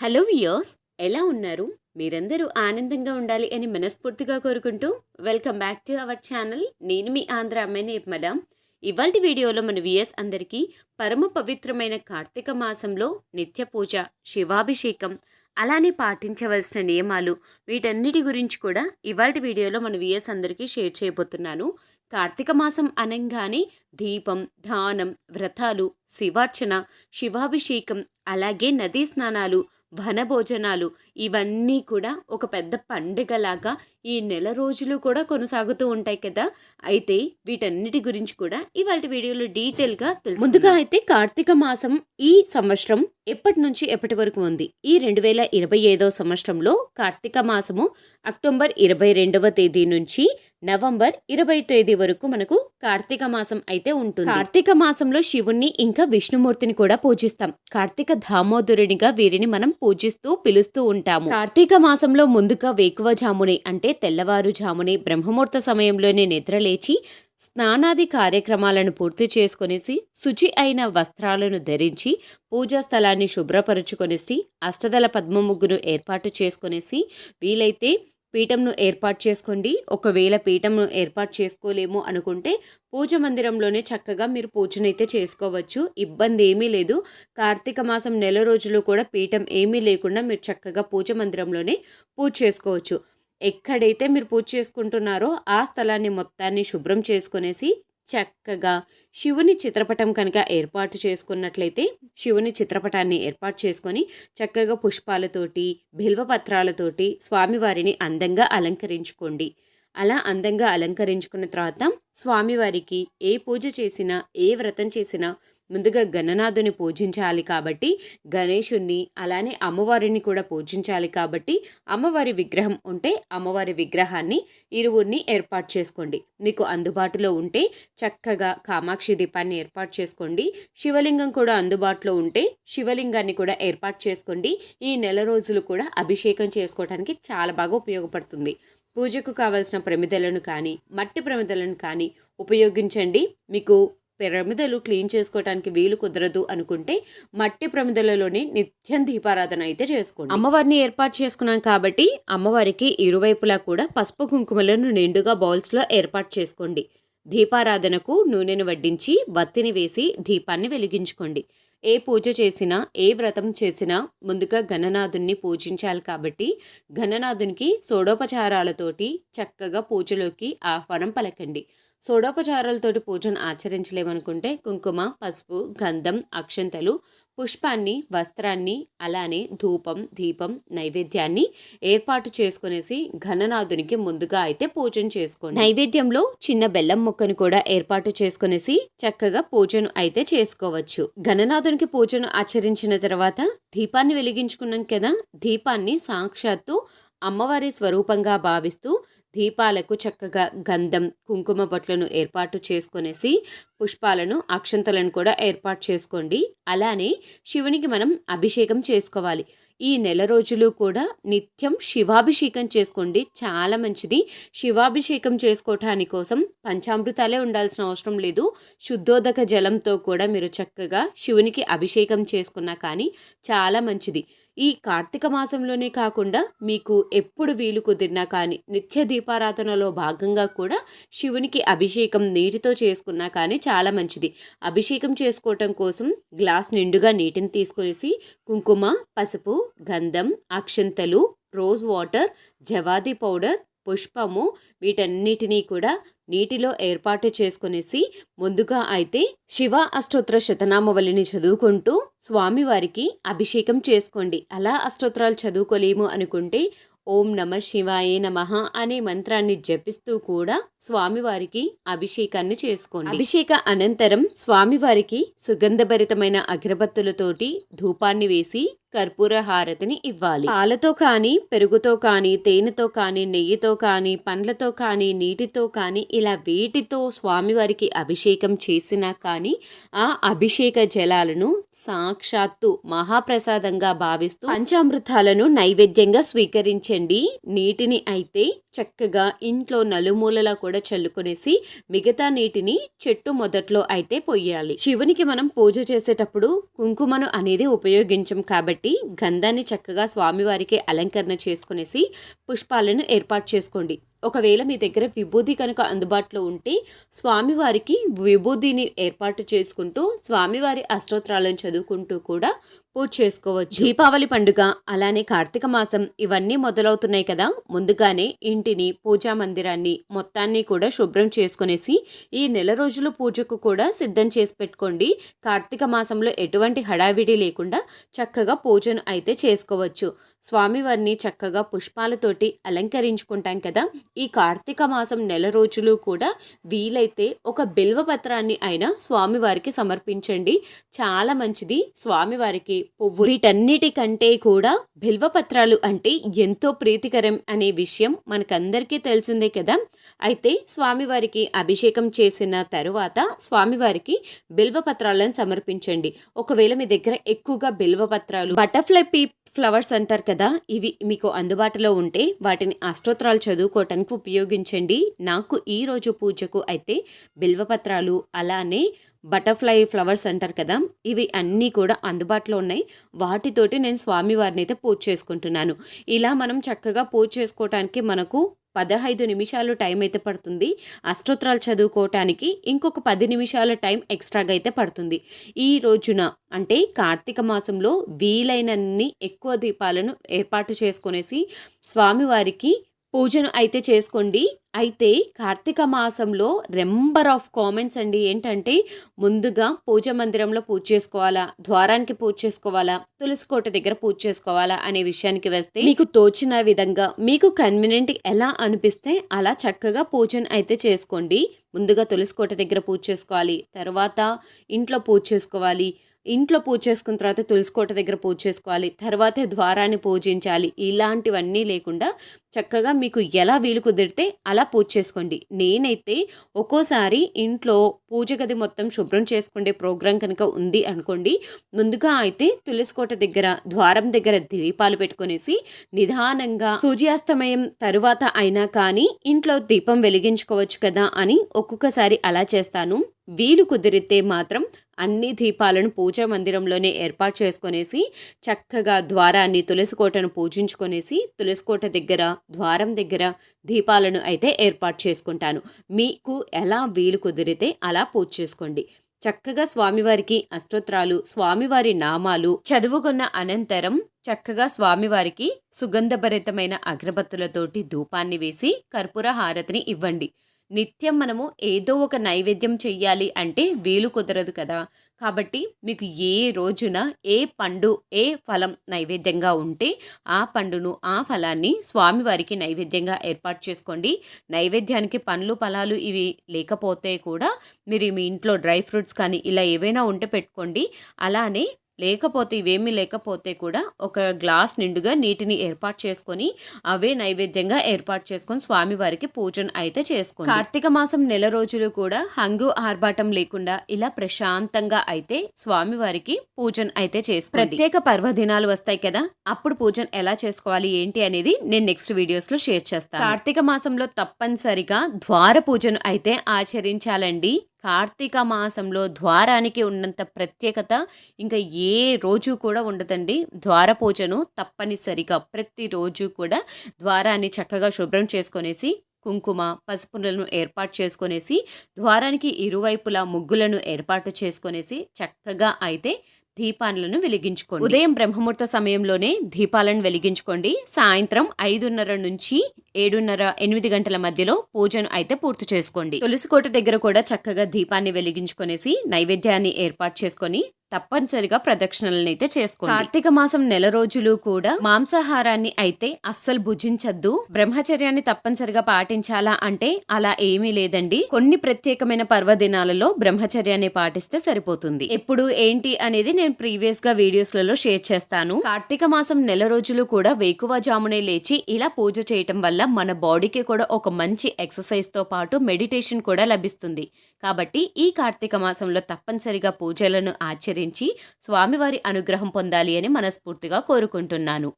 Hello వియోస్ ఎలా ఉన్నారు? మీరందరూ ఆనందంగా ఉండాలి అని మనస్ఫూర్తిగా కోరుకుంటూ welcome back to our channel. నేను మీ ఆంధ్ర అమ్మాయి నిర్మల ఇవాళ వీడియోలో మన వియస్ అందరికీ పరమ పవిత్రమైన కార్తీక మాసంలో నిత్య పూజ శివాభిషేకం అలానే పాటించవలసిన నియమాలు వీటన్నిటి గురించి కూడా ఇవాళ వీడియోలో మన వియస్ అందరికీ షేర్ చేయబోతున్నాను. కార్తీక మాసం అనగానే దీపం దానం వ్రతాలు శివార్చన శివాభిషేకం అలాగే నదీ స్నానాలు వనభోజనాలు ఇవన్నీ కూడా ఒక పెద్ద పండుగలాగా ఈ నెల రోజులు కూడా కొనసాగుతూ ఉంటాయి కదా. అయితే వీటన్నిటి గురించి కూడా ఇవాళ వీడియోలో డీటెయిల్గా తెలుసు ముందుగా అయితే కార్తీక మాసం ఈ సంవత్సరం ఎప్పటి నుంచి ఎప్పటి వరకు ఉంది? ఈ రెండు వేల ఇరవై ఐదో సంవత్సరంలో కార్తీక మాసము అక్టోబర్ ఇరవై రెండవ తేదీ నుంచి నవంబర్ ఇరవై తేదీ వరకు మనకు కార్తీక మాసం అయితే ఉంటుంది. కార్తీక మాసంలో శివుణ్ణి ఇంకా విష్ణుమూర్తిని కూడా పూజిస్తాం. కార్తీక దామోదరునిగా వీరిని మనం పూజిస్తూ పిలుస్తూ ఉంటాము. కార్తీక మాసంలో ముందుగా వేకువజామునే అంటే తెల్లవారుజామునే బ్రహ్మముహూర్త సమయంలోనే నిద్రలేచి స్నానాది కార్యక్రమాలను పూర్తి చేసుకొనేసి శుచి అయిన వస్త్రాలను ధరించి పూజా స్థలాన్ని శుభ్రపరుచుకొనేసి అష్టదల పద్మ ముగ్గును ఏర్పాటు చేసుకొనేసి వీలైతే పీఠంను ఏర్పాటు చేసుకోండి. ఒకవేళ పీఠంను ఏర్పాటు చేసుకోలేము అనుకుంటే పూజ మందిరంలోనే చక్కగా మీరు పూజనైతే చేసుకోవచ్చు. ఇబ్బంది ఏమీ లేదు. కార్తీక మాసం నెల రోజులు కూడా పీఠం ఏమీ లేకుండా మీరు చక్కగా పూజ మందిరంలోనే పూజ చేసుకోవచ్చు. ఎక్కడైతే మీరు పూజ చేసుకుంటున్నారో ఆ స్థలాన్ని మొత్తాన్ని శుభ్రం చేసుకునేసి చక్కగా శివుని చిత్రపటం కనుక ఏర్పాటు చేసుకున్నట్లయితే శివుని చిత్రపటాన్ని ఏర్పాటు చేసుకొని చక్కగా పుష్పాలతోటి బిల్వపత్రాలతోటి స్వామివారిని అందంగా అలంకరించుకోండి. అలా అందంగా అలంకరించుకున్న తర్వాత స్వామివారికి ఏ పూజ చేసినా ఏ వ్రతం చేసినా ముందుగా గణనాథుని పూజించాలి కాబట్టి గణేషుణ్ణి అలానే అమ్మవారిని కూడా పూజించాలి కాబట్టి అమ్మవారి విగ్రహం ఉంటే అమ్మవారి విగ్రహాన్ని ఇరువురిని ఏర్పాటు చేసుకోండి. మీకు అందుబాటులో ఉంటే చక్కగా కామాక్షి దీపాన్ని ఏర్పాటు చేసుకోండి. శివలింగం కూడా అందుబాటులో ఉంటే శివలింగాన్ని కూడా ఏర్పాటు చేసుకోండి. ఈ నెల రోజులు కూడా అభిషేకం చేసుకోవడానికి చాలా బాగా ఉపయోగపడుతుంది. పూజకు కావలసిన ప్రమిదలను కానీ మట్టి ప్రమిదలను కానీ ఉపయోగించండి. మీకు ప్రమిదలు క్లీన్ చేసుకోవడానికి వీలు కుదరదు అనుకుంటే మట్టి ప్రమిదలలోనే నిత్యం దీపారాధన అయితే చేసుకోండి. అమ్మవారిని ఏర్పాటు చేసుకున్నాం కాబట్టి అమ్మవారికి ఇరువైపులా కూడా పసుపు కుంకుమలను నిండుగా బౌల్స్లో ఏర్పాటు చేసుకోండి. దీపారాధనకు నూనెను వడ్డించి బత్తిని వేసి దీపాన్ని వెలిగించుకోండి. ఏ పూజ చేసినా ఏ వ్రతం చేసినా ముందుగా గణనాథుని పూజించాలి కాబట్టి గణనాథునికి సోడోపచారాలతోటి చక్కగా పూజలోకి ఆహ్వానం పలకండి. సోడోపచారాలతోటి పూజను ఆచరించలేమనుకుంటే కుంకుమ పసుపు గంధం అక్షంతలు పుష్పాన్ని వస్త్రాన్ని అలానే ధూపం దీపం నైవేద్యాన్ని ఏర్పాటు చేసుకునేసి ఘననాథునికి ముందుగా అయితే పూజన చేసుకోండి. నైవేద్యంలో చిన్న బెల్లం ముక్కను కూడా ఏర్పాటు చేసుకునేసి చక్కగా పూజను అయితే చేసుకోవచ్చు. ఘననాథునికి పూజను ఆచరించిన తర్వాత దీపాన్ని వెలిగించుకున్నాం కదా దీపాన్ని సాక్షాత్తు అమ్మవారి స్వరూపంగా భావిస్తూ దీపాలకు చక్కగా గంధం కుంకుమ బొట్లను ఏర్పాటు చేసుకునేసి పుష్పాలను అక్షంతలను కూడా ఏర్పాటు చేసుకోండి. అలానే శివునికి మనం అభిషేకం చేసుకోవాలి. ఈ నెల రోజులు కూడా నిత్యం శివాభిషేకం చేసుకోండి. చాలా మంచిది. శివాభిషేకం చేసుకోవటాని కోసం పంచామృతాలే ఉండాల్సిన అవసరం లేదు. శుద్ధోదక జలంతో కూడా మీరు చక్కగా శివునికి అభిషేకం చేసుకున్నా కానీ చాలా మంచిది. ఈ కార్తీక మాసంలోనే కాకుండా మీకు ఎప్పుడు వీలు కుదిరినా కానీ నిత్య దీపారాధనలో భాగంగా కూడా శివునికి అభిషేకం నీటితో చేసుకున్నా కానీ చాలా మంచిది. అభిషేకం చేసుకోవటం కోసం గ్లాస్ నిండుగా నీటిని తీసుకునేసి కుంకుమ పసుపు గంధం అక్షంతలు రోజ్ వాటర్ జవాది పౌడర్ పుష్పము వీటన్నిటినీ కూడా నీటిలో ఏర్పాటు చేసుకునేసి ముందుగా అయితే శివ అష్టోత్తర శతనామవళిని చదువుకుంటూ స్వామివారికి అభిషేకం చేసుకోండి. అలా అష్టోత్తరాలు చదువుకోలేము అనుకుంటే ఓం నమ శివాయే నమ అనే మంత్రాన్ని జపిస్తూ కూడా స్వామివారికి అభిషేకాన్ని చేసుకోండి. అభిషేక అనంతరం స్వామివారికి సుగంధభరితమైన అగరబత్తులతోటి ధూపాన్ని వేసి కర్పూర హారతిని ఇవ్వాలి. పాలతో కానీ పెరుగుతో కానీ తేనెతో కానీ నెయ్యితో కానీ పండ్లతో కానీ నీటితో కానీ ఇలా వీటితో స్వామివారికి అభిషేకం చేసినా కానీ ఆ అభిషేక జలాలను సాక్షాత్తు మహాప్రసాదంగా భావిస్తూ పంచామృతాలను నైవేద్యంగా స్వీకరించండి. నీటిని అయితే చక్కగా ఇంట్లో నలుమూలలా కూడా చల్లుకునేసి మిగతా నీటిని చెట్టు మొదట్లో అయితే పొయ్యాలి. శివునికి మనం పూజ చేసేటప్పుడు కుంకుమను అనేది ఉపయోగించం కాబట్టి కాబట్టి గంధాన్ని చక్కగా స్వామివారికి అలంకరణ చేసుకునేసి పుష్పాలను ఏర్పాటు చేసుకోండి. ఒకవేళ మీ దగ్గర విభూది కనుక అందుబాటులో ఉంటే స్వామివారికి విభూదిని ఏర్పాటు చేసుకుంటూ స్వామివారి అష్టోత్తరాలను చదువుకుంటూ కూడా పూజ చేసుకోవచ్చు. దీపావళి పండుగ అలానే కార్తీక మాసం ఇవన్నీ మొదలవుతున్నాయి కదా. ముందుగానే ఇంటిని పూజా మందిరాన్ని మొత్తాన్ని కూడా శుభ్రం చేసుకునేసి ఈ నెల రోజుల పూజకు కూడా సిద్ధం చేసి పెట్టుకోండి. కార్తీక మాసంలో ఎటువంటి హడావిడి లేకుండా చక్కగా పూజను అయితే చేసుకోవచ్చు. స్వామివారిని చక్కగా పుష్పాలతోటి అలంకరించుకుంటాం కదా. ఈ కార్తీక మాసం నెల రోజులు కూడా వీలైతే ఒక బిల్వ పత్రాన్ని అయినా స్వామివారికి సమర్పించండి. చాలా మంచిది. స్వామివారికి పువ్వు వీటన్నిటికంటే కూడా బిల్వపత్రాలు అంటే ఎంతో ప్రీతికరం అనే విషయం మనకందరికీ తెలిసిందే కదా. అయితే స్వామివారికి అభిషేకం చేసిన తరువాత స్వామివారికి బిల్వపత్రాలను సమర్పించండి. ఒకవేళ మీ దగ్గర ఎక్కువగా బిల్వపత్రాలు బటర్ఫ్లై పీప్ ఫ్లవర్స్ అంటారు కదా ఇవి మీకు అందుబాటులో ఉంటే వాటిని అష్టోత్తరాలు చదువుకోవటానికి ఉపయోగించండి. నాకు ఈ రోజు పూజకు అయితే బిల్వపత్రాలు అలానే బటర్ఫ్లై ఫ్లవర్స్ అంటారు కదా ఇవి అన్నీ కూడా అందుబాటులో ఉన్నాయి. వాటితోటి నేను స్వామివారిని అయితే పూజ చేసుకుంటున్నాను. ఇలా మనం చక్కగా పూజ చేసుకోవటానికి మనకు పదహైదు నిమిషాలు టైం అయితే పడుతుంది. అష్టోత్తరాలు చదువుకోవటానికి ఇంకొక పది నిమిషాల టైం ఎక్స్ట్రాగా అయితే పడుతుంది. ఈ రోజున అంటే కార్తీక మాసంలో వీలైనన్ని ఎక్కువ దీపాలను ఏర్పాటు చేసుకునేసి స్వామివారికి పూజను అయితే చేసుకోండి. అయితే కార్తీక మాసంలో రెంబర్ ఆఫ్ కామెంట్స్ అండి ఏంటంటే ముందుగా పూజ మందిరంలో పూజ చేసుకోవాలా? ద్వారానికి పూజ చేసుకోవాలా? తులసి కోట దగ్గర పూజ చేసుకోవాలా? అనే విషయానికి వస్తే మీకు తోచిన విధంగా మీకు కన్వీనియంట్ ఎలా అనిపిస్తే అలా చక్కగా పూజను అయితే చేసుకోండి. ముందుగా తులసి కోట దగ్గర పూజ చేసుకోవాలి. తర్వాత ఇంట్లో పూజ చేసుకోవాలి. ఇంట్లో పూజ చేసుకున్న తర్వాత తులసికోట దగ్గర పూజ చేసుకోవాలి తర్వాతే ద్వారాన్ని పూజించాలి ఇలాంటివన్నీ లేకుండా చక్కగా మీకు ఎలా వీలు కుదిరితే అలా పూజ చేసుకోండి. నేనైతే ఒక్కోసారి ఇంట్లో పూజ గది మొత్తం శుభ్రం చేసుకునే ప్రోగ్రాం కనుక ఉంది అనుకోండి ముందుగా అయితే తులసికోట దగ్గర ద్వారం దగ్గర దీపాలు పెట్టుకునేసి నిదానంగా సూర్యాస్తమయం తరువాత అయినా కానీ ఇంట్లో దీపం వెలిగించుకోవచ్చు కదా అని ఒక్కొక్కసారి అలా చేస్తాను. వీలు కుదిరితే మాత్రం అన్ని దీపాలను పూజా మందిరంలోనే ఏర్పాటు చేసుకునేసి చక్కగా ద్వారాన్ని తులసికోటను పూజించుకొనేసి తులసికోట దగ్గర ద్వారం దగ్గర దీపాలను అయితే ఏర్పాటు చేసుకుంటాను. మీకు ఎలా వీలు కుదిరితే అలా పూజ చేసుకోండి. చక్కగా స్వామివారికి అష్టోత్రాలు స్వామివారి నామాలు చదువుకున్న అనంతరం చక్కగా స్వామివారికి సుగంధభరితమైన అగ్రబత్తులతోటి ధూపాన్ని వేసి కర్పూర హారతిని ఇవ్వండి. నిత్యం మనము ఏదో ఒక నైవేద్యం చెయ్యాలి అంటే వీలు కుదరదు కదా. కాబట్టి మీకు ఏ రోజున ఏ పండు ఏ ఫలం నైవేద్యంగా ఉంటే ఆ పండును ఆ ఫలాన్ని స్వామివారికి నైవేద్యంగా ఏర్పాటు చేసుకోండి. నైవేద్యానికి పండ్లు ఫలాలు ఇవి లేకపోతే కూడా మీరు మీ ఇంట్లో డ్రై ఫ్రూట్స్ కానీ ఇలా ఏవైనా ఉంటే పెట్టుకోండి. అలానే లేకపోతే ఇవేమీ లేకపోతే కూడా ఒక గ్లాస్ నిండుగా నీటిని ఏర్పాటు చేసుకొని అవే నైవేద్యంగా ఏర్పాటు చేసుకొని స్వామివారికి పూజను అయితే చేసుకోండి. కార్తీక మాసం నెల రోజులు కూడా హంగు ఆర్భాటం లేకుండా ఇలా ప్రశాంతంగా అయితే స్వామివారికి పూజను అయితే చేసుకోండి. ప్రత్యేక పర్వదినాలు వస్తాయి కదా అప్పుడు పూజను ఎలా చేసుకోవాలి ఏంటి అనేది నేను నెక్స్ట్ వీడియోస్లో షేర్ చేస్తాను. కార్తీక మాసంలో తప్పనిసరిగా ద్వార పూజను అయితే ఆచరించాలండి. కార్తీక మాసంలో ద్వారానికి ఉన్నంత ప్రత్యేకత ఇంకా ఏ రోజు కూడా ఉండదండి. ద్వార పూజను తప్పనిసరిగా ప్రతిరోజు కూడా ద్వారాన్ని చక్కగా శుభ్రం చేసుకొనేసి కుంకుమ పసుపులను ఏర్పాటు చేసుకొనేసి ద్వారానికి ఇరువైపులా ముగ్గులను ఏర్పాటు చేసుకొనేసి చక్కగా అయితే దీపాలను వెలిగించుకోండి. ఉదయం బ్రహ్మముహూర్త సమయంలోనే దీపాలను వెలిగించుకోండి. సాయంత్రం ఐదున్నర నుంచి ఏడున్నర ఎనిమిది గంటల మధ్యలో పూజను అయితే పూర్తి చేసుకోండి. తులసికోట దగ్గర కూడా చక్కగా దీపాన్ని వెలిగించుకొనేసి నైవేద్యాన్ని ఏర్పాటు చేసుకొని తప్పనిసరిగా ప్రదక్షిణలను అయితే చేసుకోండి. కార్తీక మాసం నెల రోజులు కూడా మాంసాహారాన్ని అయితే అస్సలు భుజించద్దు. బ్రహ్మచర్యాన్ని తప్పనిసరిగా పాటించాలా అంటే అలా ఏమీ లేదండి. కొన్ని ప్రత్యేకమైన పర్వదినాలలో బ్రహ్మచర్యాన్ని పాటిస్తే సరిపోతుంది. ఎప్పుడు ఏంటి అనేది నేను ప్రీవియస్గా వీడియోస్లలో షేర్ చేస్తాను. కార్తీక మాసం నెల రోజులు కూడా వేకువజామునే లేచి ఇలా పూజ చేయటం వల్ల మన బాడీకి కూడా ఒక మంచి ఎక్సర్సైజ్తో పాటు మెడిటేషన్ కూడా లభిస్తుంది. కాబట్టి ఈ కార్తీక మాసంలో తప్పనిసరిగా పూజలను ఆచరించి స్వామివారి అనుగ్రహం పొందాలి అని మనస్ఫూర్తిగా కోరుకుంటున్నాను.